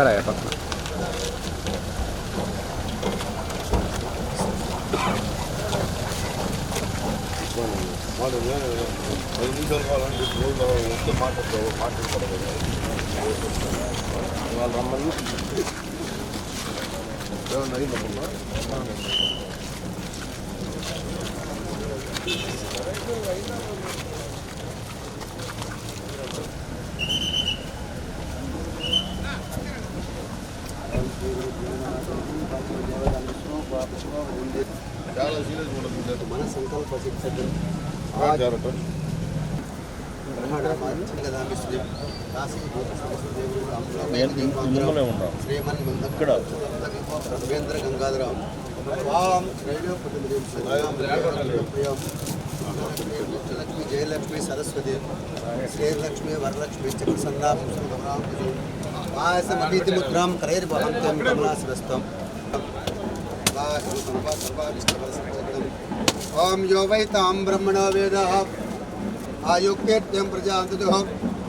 పక్కన పక్కన వాళ్ళు ఐదు నిమిషాలు కావాలంటే రోజు వస్తే మాట్లాడతావు మాట్లాడకూడదు వాళ్ళు రమ్మని ఏమన్నా అయిందమ్మా చాలా మిమ్మల్ని ఉన్నాం శ్రీమన్ ఇక్కడ. రవీంద్ర గంగాధరం వాం కుటుంబం లక్ష్మి జయలక్ష్మి సరస్వతి శ్రీలక్ష్మి వరలక్ష్మి చక్రసంధాం పాయసమీతి ముద్రాం కరైర్వహంతం కమలాశ్రస్తం ओम यो वै ताम ब्रह्मण वेद। आयुक्त्यम प्रजान्तुः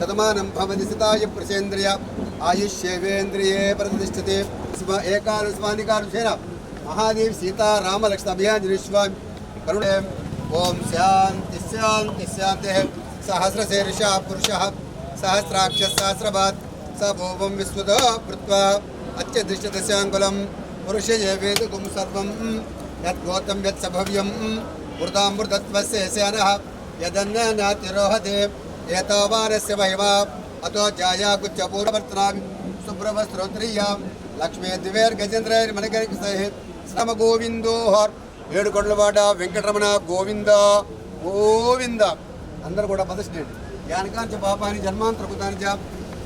शतमानं भवति सिताय प्रचेन्द्रिय आयुष्येन्द्रिय प्रतिष्ठते। स्व एकादशमानिकादशेन महादेव सीता, राम लक्ष्मण अभियान करुणे। ओम शांति शांति शांति सहस्रशीर्ष पुरुष। सहस्राक्ष सहस्रभात। स विस्तृत विश्वद भृत्वा अत्यदृष्ट दशाकुलम पुरुष ये वेद गुम सर्व యద్గోతం యత్సభవ్యం మృతామృతత్వస్య యశానః యదన్ననాతిరోహతే ఏతావానస్య వైవ అతో జాయాగుచ్చపూర్వవర్తనామి శుభ్రవస్త్రోత్రీయాం లక్ష్మీ దివేర్ గజేంద్రైర్ మనగరి సహిత్ శ్రమ గోవిందోహర్ ఏడుకొండలవాడ వెంకటరమణ గోవింద గోవింద అందరూ కూడా పదస్టేండి యానకాంచ పాపాని జన్మాంతరకృతాని చ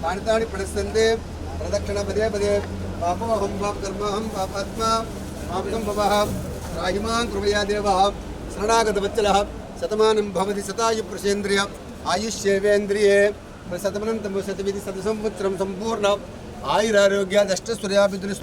పాణితాని ప్రదస్తంతే ప్రదక్షిణ పదే పదే పాపోహం పాప కర్మహం పాపాత్మ పాపకం భవః రాహిమాన్ కృపయా దేవ శరణాగతవత్సల శతమానం భవతి శతాయు ప్రసేంద్రియ ఆయుష్యేవేంద్రియే శతమనంతం శతవిధి శత సంవత్సరం సంపూర్ణ ఆయురారోగ్యాదష్టస్వర్యాభిదుని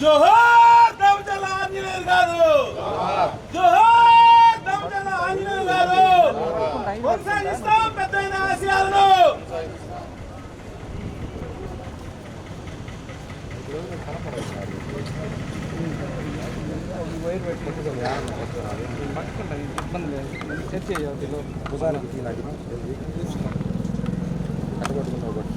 జోహార్ దమచల ఆంజనేయులు గారు! జోహార్ దమచల ఆంజనేయులు గారు! కొనసాగిస్తాం పెద్దయిన ఆశయాలను! వైర్ పెట్టుకుంటుంది పట్టుకుంటా ఇబ్బంది లేదు. చర్చ చేయాలి భుజానికి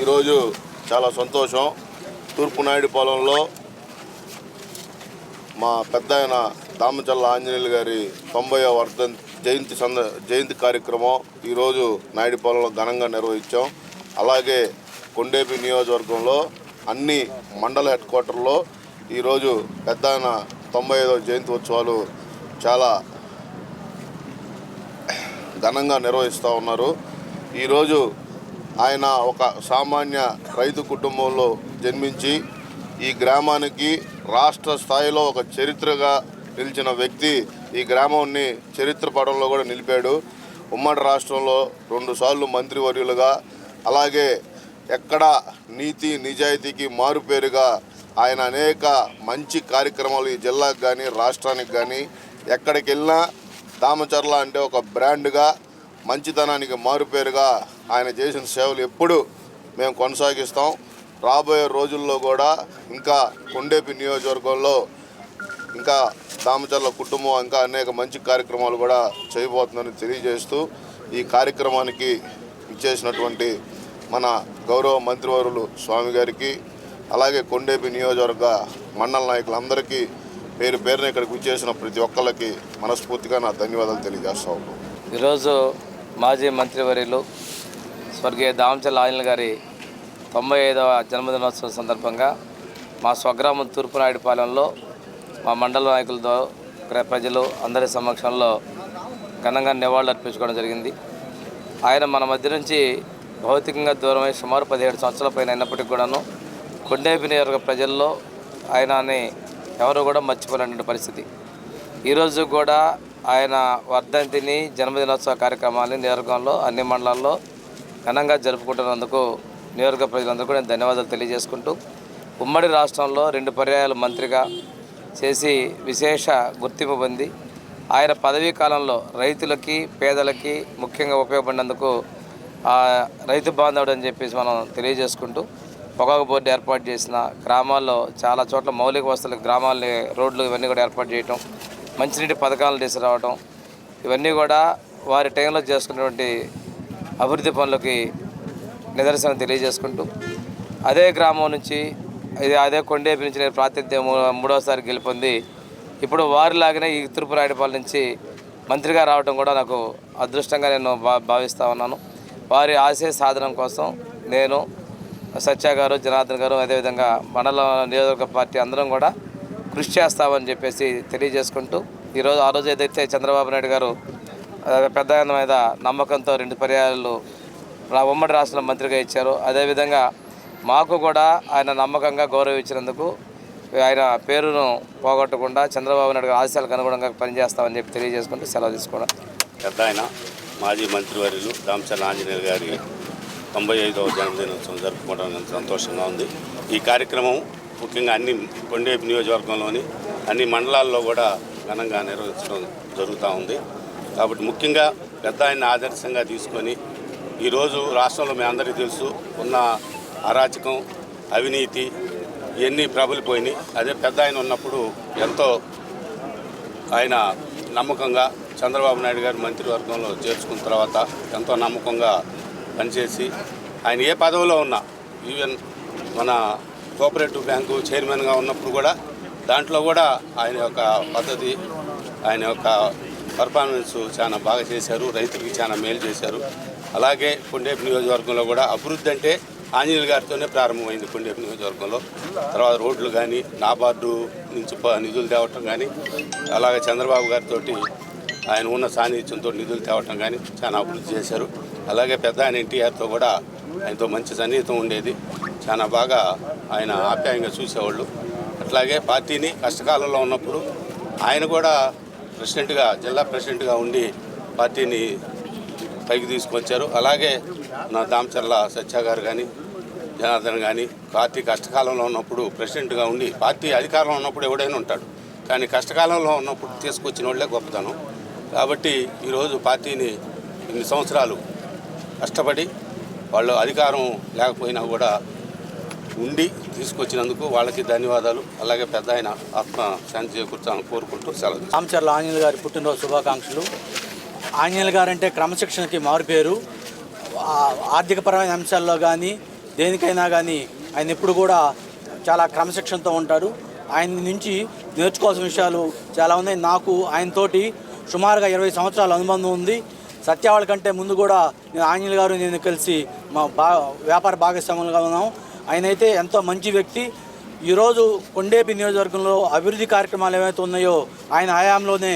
ఈరోజు చాలా సంతోషం. తూర్పు నాయుడుపాలెంలో మా పెద్ద ఆయన దామచల్ల ఆంజనేయులు గారి తొంభై వర్ధ జయంతి సంద జయంతి కార్యక్రమం ఈరోజు నాయుడుపాలెంలో ఘనంగా నిర్వహించాం. అలాగే కొండేపి నియోజకవర్గంలో అన్ని మండల హెడ్ క్వార్టర్లో ఈరోజు పెద్ద ఆయన తొంభై ఐదవ జయంతి ఉత్సవాలు చాలా ఘనంగా నిర్వహిస్తూ ఉన్నారు. ఈరోజు ఆయన ఒక సామాన్య రైతు కుటుంబంలో జన్మించి ఈ గ్రామానికి రాష్ట్ర స్థాయిలో ఒక చరిత్రగా నిలిచిన వ్యక్తి. ఈ గ్రామాన్ని చరిత్ర పడంలో కూడా నిలిపాడు. ఉమ్మడి రాష్ట్రంలో రెండుసార్లు మంత్రివర్యులుగా అలాగే ఎక్కడ నీతి నిజాయితీకి మారుపేరుగా ఆయన అనేక మంచి కార్యక్రమాలు ఈ జిల్లాకు కానీ రాష్ట్రానికి కానీ ఎక్కడికి వెళ్ళినా దామచర్ల అంటే ఒక బ్రాండ్గా మంచితనానికి మారుపేరుగా ఆయన చేసిన సేవలు ఎప్పుడు మేము కొనసాగిస్తాం. రాబోయే రోజుల్లో కూడా ఇంకా కొండేపి నియోజకవర్గంలో ఇంకా దామచర్ల కుటుంబం ఇంకా అనేక మంచి కార్యక్రమాలు కూడా చేయబోతుందని తెలియజేస్తూ ఈ కార్యక్రమానికి ఇచ్చేసినటువంటి మన గౌరవ మంత్రివర్యులు స్వామి గారికి అలాగే కొండేపి నియోజకవర్గ మండల నాయకులందరికీ పేరు పేరున ఇక్కడికి వచ్చేసిన ప్రతి ఒక్కళ్ళకి మనస్ఫూర్తిగా నా ధన్యవాదాలు తెలియజేస్తా ఉన్నాను. ఈరోజు మాజీ మంత్రివర్యులు స్వర్గీయ దామచల్ ఆంజనేయులు గారి తొంభై ఐదవ జన్మదినోత్సవం సందర్భంగా మా స్వగ్రామం తూర్పునాయుడుపాలెంలో మా మండల నాయకులతో ఇక్కడ ప్రజలు అందరి సమక్షంలో ఘనంగా నివాళులు అర్పించుకోవడం జరిగింది. ఆయన మన మధ్య నుంచి భౌతికంగా దూరమై సుమారు పదిహేడు సంవత్సరాల పైన అయినప్పటికీ కూడాను కొండేపి నియోజక ప్రజల్లో ఆయనని ఎవరు కూడా మర్చిపోలేనటువంటి పరిస్థితి. ఈరోజు కూడా ఆయన వర్ధంతిని జన్మదినోత్సవ కార్యక్రమాన్ని నియోజకంలో అన్ని మండలాల్లో ఘనంగా జరుపుకుంటున్నందుకు నియోజక ప్రజలందరూ కూడా నేను ధన్యవాదాలు తెలియజేసుకుంటూ ఉమ్మడి రాష్ట్రంలో రెండు పర్యాయాలు మంత్రిగా చేసి విశేష గుర్తింపు పొంది ఆయన పదవీ కాలంలో రైతులకి పేదలకి ముఖ్యంగా ఉపయోగపడినందుకు రైతు బాంధవుడు అని చెప్పేసి మనం తెలియజేసుకుంటూ పొగాకు బోర్డు ఏర్పాటు చేసిన గ్రామాల్లో చాలా చోట్ల మౌలిక వసతులు గ్రామాలని రోడ్లు ఇవన్నీ కూడా ఏర్పాటు చేయటం మంచినీటి పథకాలను తీసుకురావడం ఇవన్నీ కూడా వారి టైంలో చేసుకున్నటువంటి అభివృద్ధి పనులకి నిదర్శనం తెలియజేసుకుంటూ అదే గ్రామం నుంచి ఇది అదే కొండేపి నుంచి నేను ప్రాతినిధ్యం మూ- మూడోసారి గెలుపొంది ఇప్పుడు వారిలాగానే ఈ తూర్పురాయుడుపాలెం నుంచి మంత్రిగా రావడం కూడా నాకు అదృష్టంగా నేను భా భావిస్తూ ఉన్నాను. వారి ఆశయ సాధనం కోసం నేను సత్య గారు జనార్దన్ గారు అదేవిధంగా మండల నియోజకవర్గ పార్టీ అందరం కూడా కృషి చేస్తామని చెప్పేసి తెలియజేసుకుంటూ ఈరోజు ఆ రోజు ఏదైతే చంద్రబాబు నాయుడు గారు పెద్ద మీద నమ్మకంతో రెండు పర్యాలు ఉమ్మడి రాష్ట్రంలో మంత్రిగా ఇచ్చారు. అదేవిధంగా మాకు కూడా ఆయన నమ్మకంగా గౌరవించినందుకు ఆయన పేరును పోగొట్టకుండా చంద్రబాబు నాయుడు గారి ఆశయాలకు అనుగుణంగా పనిచేస్తామని చెప్పి తెలియజేసుకుంటూ సెలవు తీసుకోవడం పెద్ద ఆయన మాజీ మంత్రివర్యులు దామచల ఆంజనేయులు గారి తొంభై ఐదవ జన్మదినోత్సవం జరుపుకోవడం సంతోషంగా ఉంది. ఈ కార్యక్రమం ముఖ్యంగా అన్ని కొండేపు నియోజకవర్గంలోని అన్ని మండలాల్లో కూడా ఘనంగా నిర్వహించడం జరుగుతూ ఉంది. కాబట్టి ముఖ్యంగా పెద్ద ఆయన ఆదర్శంగా తీసుకొని ఈరోజు రాష్ట్రంలో మీ అందరికీ తెలుసు ఉన్న అరాచకం అవినీతి ఇవన్నీ ప్రబలిపోయినాయి. అదే పెద్ద ఆయన ఉన్నప్పుడు ఎంతో ఆయన నమ్మకంగా చంద్రబాబు నాయుడు గారు మంత్రివర్గంలో చేర్చుకున్న తర్వాత ఎంతో నమ్మకంగా పనిచేసి ఆయన ఏ పదవిలో ఉన్నా ఈవెన్ మన కోఆపరేటివ్ బ్యాంకు చైర్మన్గా ఉన్నప్పుడు కూడా దాంట్లో కూడా ఆయన యొక్క పద్ధతి ఆయన యొక్క పర్ఫార్మెన్స్ చాలా బాగా చేశారు రైతులకి చాలా మేలు చేశారు. అలాగే కొండేపు నియోజకవర్గంలో కూడా అభివృద్ధి అంటే ఆంజనేయులు గారితోనే ప్రారంభమైంది కొండేపు నియోజకవర్గంలో. తర్వాత రోడ్లు కానీ నాబార్డు నుంచి ప- నిధులు తేవటం కానీ అలాగే చంద్రబాబు గారితో ఆయన ఉన్న సాన్నిధ్యంతో నిధులు తేవటం కానీ చాలా అభివృద్ధి చేశారు. అలాగే పెద్ద ఆయన ఎన్టీఆర్తో కూడా ఆయనతో మంచి సన్నిహితం ఉండేది. చాలా బాగా ఆయన ఆప్యాయంగా చూసేవాళ్ళు. అట్లాగే పార్టీని కష్టకాలంలో ఉన్నప్పుడు ఆయన కూడా ప్రెసిడెంట్గా జిల్లా ప్రెసిడెంట్గా ఉండి పార్టీని పైకి తీసుకొచ్చారు. అలాగే నా దామచర్ల సత్య గారు కానీ జనార్దన్ కానీ పార్టీ కష్టకాలంలో ఉన్నప్పుడు ప్రెసిడెంట్గా ఉండి పార్టీ అధికారంలో ఉన్నప్పుడు ఎవడైనా ఉంటాడు. కానీ కష్టకాలంలో ఉన్నప్పుడు తీసుకొచ్చిన వాళ్ళే గొప్పతనం. కాబట్టి ఈరోజు పార్టీని ఇన్ని సంవత్సరాలు కష్టపడి వాళ్ళు అధికారం లేకపోయినా కూడా ఉండి తీసుకొచ్చినందుకు వాళ్ళకి ధన్యవాదాలు. అలాగే పెద్ద ఆయన ఆత్మ శాంతి చేకూర్చాలని కోరుకుంటూ సెలవు తీసుకుంటాను. రామచర్ల ఆంజనేయులు గారి పుట్టినరోజు శుభాకాంక్షలు. ఆంజనేయులు గారు అంటే క్రమశిక్షణకి మారుపేరు ఆర్థికపరమైన అంశాల్లో కానీ దేనికైనా కానీ ఆయన ఎప్పుడు కూడా చాలా క్రమశిక్షణతో ఉంటాడు ఆయన నుంచి నేర్చుకోవాల్సిన విషయాలు చాలా ఉన్నాయి. నాకు ఆయనతోటి సుమారుగా ఇరవై సంవత్సరాల అనుబంధం ఉంది. సత్యవాళ్ళ కంటే ముందు కూడా నేను ఆంజనేయులు గారు నేను కలిసి మా బా వ్యాపార భాగస్వాములుగా ఉన్నాం. ఆయన అయితే ఎంతో మంచి వ్యక్తి. ఈరోజు కొండేపి నియోజకవర్గంలో అభివృద్ధి కార్యక్రమాలు ఏవైతే ఉన్నాయో ఆయన హయాంలోనే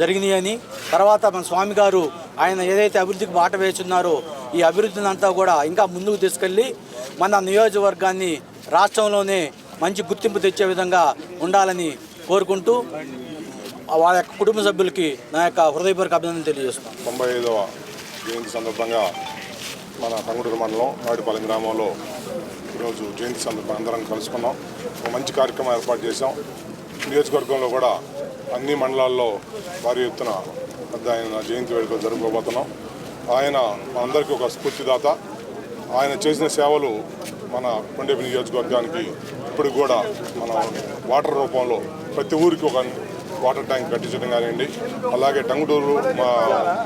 జరిగినాయని తర్వాత మన స్వామి గారు ఆయన ఏదైతే అభివృద్ధికి బాట వేస్తున్నారో ఈ అభివృద్ధిని అంతా కూడా ఇంకా ముందుకు తీసుకెళ్ళి మన నియోజకవర్గాన్ని రాష్ట్రంలోనే మంచి గుర్తింపు తెచ్చే విధంగా ఉండాలని కోరుకుంటూ వాళ్ళ యొక్క కుటుంబ సభ్యులకి నా యొక్క హృదయపూర్వక అభినందన తెలియజేస్తున్నాను. తొంభై ఐదవ జయంతి సందర్భంగా మన తంగుడూరు మండలం నాయుడుపాలెం గ్రామంలో ఈరోజు జయంతి సందర్భంగా అందరం కలుసుకున్నాం. ఒక మంచి కార్యక్రమం ఏర్పాటు చేశాం. నియోజకవర్గంలో కూడా అన్ని మండలాల్లో భారీ ఎత్తున పెద్ద ఆయన జయంతి వేడుకలు జరుపుకోబోతున్నాం ఆయన మనందరికీ ఒక స్ఫూర్తిదాత. ఆయన చేసిన సేవలు మన కొండేపి నియోజకవర్గానికి ఇప్పుడు కూడా మన వాటర్ రూపంలో ప్రతి ఊరికి ఒక వాటర్ ట్యాంక్ కట్టించడం కానివ్వండి అలాగే టంగుటూరు మా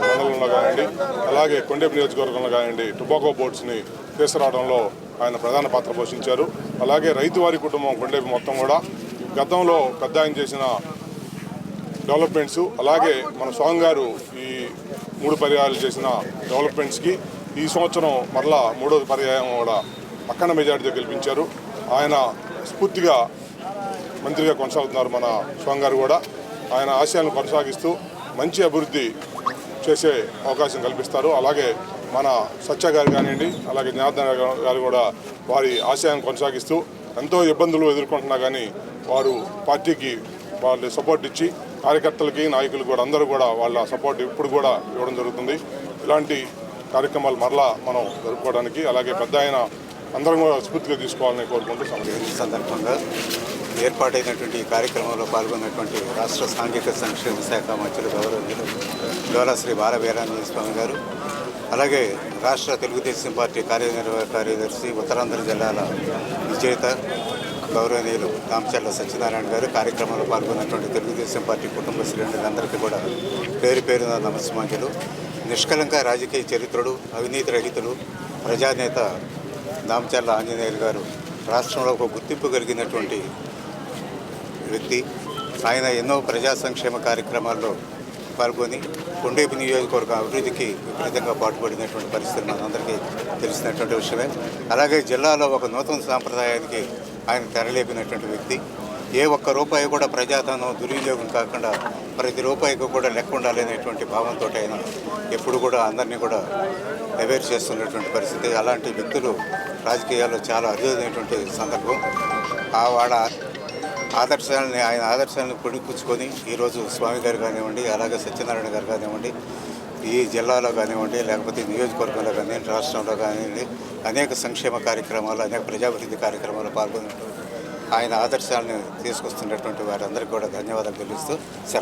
మండలంలో కానివ్వండి అలాగే కొండేపు నియోజకవర్గంలో కానివ్వండి టొబాకో బోట్స్ని తీసుకురావడంలో ఆయన ప్రధాన పాత్ర పోషించారు. అలాగే రైతువారి కుటుంబం కొండేపు మొత్తం కూడా గతంలో పెద్ద ఆయన చేసిన డెవలప్మెంట్స్ అలాగే మన స్వామి గారు ఈ మూడు పర్యాయాలు చేసిన డెవలప్మెంట్స్కి ఈ సంవత్సరం మరలా మూడో పర్యాయం కూడా పక్కన మెజార్టీతో గెలిపించారు. ఆయన స్ఫూర్తిగా మంత్రిగా కొనసాగుతున్నారు మన స్వామి గారు కూడా. ఆయన ఆశయాలను కొనసాగిస్తూ మంచి అభివృద్ధి చేసే అవకాశం కల్పిస్తారు. అలాగే మన సత్య గారు కానివ్వండి అలాగే జనార్దన్ గారు కూడా వారి ఆశయాన్ని కొనసాగిస్తూ ఎంతో ఇబ్బందులు ఎదుర్కొంటున్నా కానీ వారు పార్టీకి వాళ్ళు సపోర్ట్ ఇచ్చి కార్యకర్తలకి నాయకులు కూడా అందరూ కూడా వాళ్ళ సపోర్ట్ ఇప్పుడు కూడా ఇవ్వడం జరుగుతుంది. ఇలాంటి కార్యక్రమాలు మరలా మనం జరుపుకోవడానికి అలాగే పెద్ద ఆయన అందరం కూడా స్ఫూర్తిగా తీసుకోవాలని కోరుకుంటూ ఈ సందర్భంగా ఏర్పాటైనటువంటి ఈ కార్యక్రమంలో పాల్గొన్నటువంటి రాష్ట్ర సాంఘిక సంక్షేమ శాఖ మంత్రులు గౌరవనీయులు డోలా శ్రీ బాలవీరాంజనేయ స్వామి గారు అలాగే రాష్ట్ర తెలుగుదేశం పార్టీ కార్యనిర్వాహక కార్యదర్శి ఉత్తరాంధ్ర జిల్లాల విజేత గౌరవనీయులు రామచర్ల సత్యనారాయణ గారు కార్యక్రమంలో పాల్గొన్నటువంటి తెలుగుదేశం పార్టీ కుటుంబ శ్రేణులందరికీ కూడా పేరు పేరున నమస్మాంజలు నిష్కలంక రాజకీయ చరిత్రుడు అవినీతి రహితుడు ప్రజానేత దామచర్ల ఆంజనేయులు గారు రాష్ట్రంలో ఒక గుర్తింపు కలిగినటువంటి వ్యక్తి. ఆయన ఎన్నో ప్రజా సంక్షేమ కార్యక్రమాల్లో పాల్గొని కొండేపు నియోజకవర్గ అభివృద్ధికి విపరీతంగా పాటుపడినటువంటి పరిస్థితి మనందరికీ తెలిసినటువంటి విషయమే. అలాగే జిల్లాలో ఒక నూతన సాంప్రదాయానికి ఆయన తెరలేపినటువంటి వ్యక్తి. ఏ ఒక్క రూపాయి కూడా ప్రజాధనం దుర్వినియోగం కాకుండా ప్రతి రూపాయికి కూడా లెక్క ఉండాలనేటువంటి భావంతో ఆయన ఎప్పుడు కూడా అందరినీ కూడా అవేర్ చేస్తున్నటువంటి పరిస్థితి. అలాంటి వ్యక్తులు రాజకీయాల్లో చాలా అరుదైనటువంటి సందర్భం. ఆ వాళ్ళ ఆదర్శాలని ఆయన ఆదర్శాలను పొడిపుచ్చుకొని ఈరోజు స్వామి గారు కానివ్వండి అలాగే సత్యనారాయణ గారు కానివ్వండి ఈ జిల్లాలో కానివ్వండి లేకపోతే నియోజకవర్గంలో కానివ్వండి రాష్ట్రంలో కానివ్వండి అనేక సంక్షేమ కార్యక్రమాలు అనేక ప్రజాభివృద్ధి కార్యక్రమాలు పాల్గొన్నట్టు ఆయన ఆదర్శాలను తీసుకొస్తున్నటువంటి వారందరికీ కూడా ధన్యవాదాలు తెలుస్తూ సెలవు.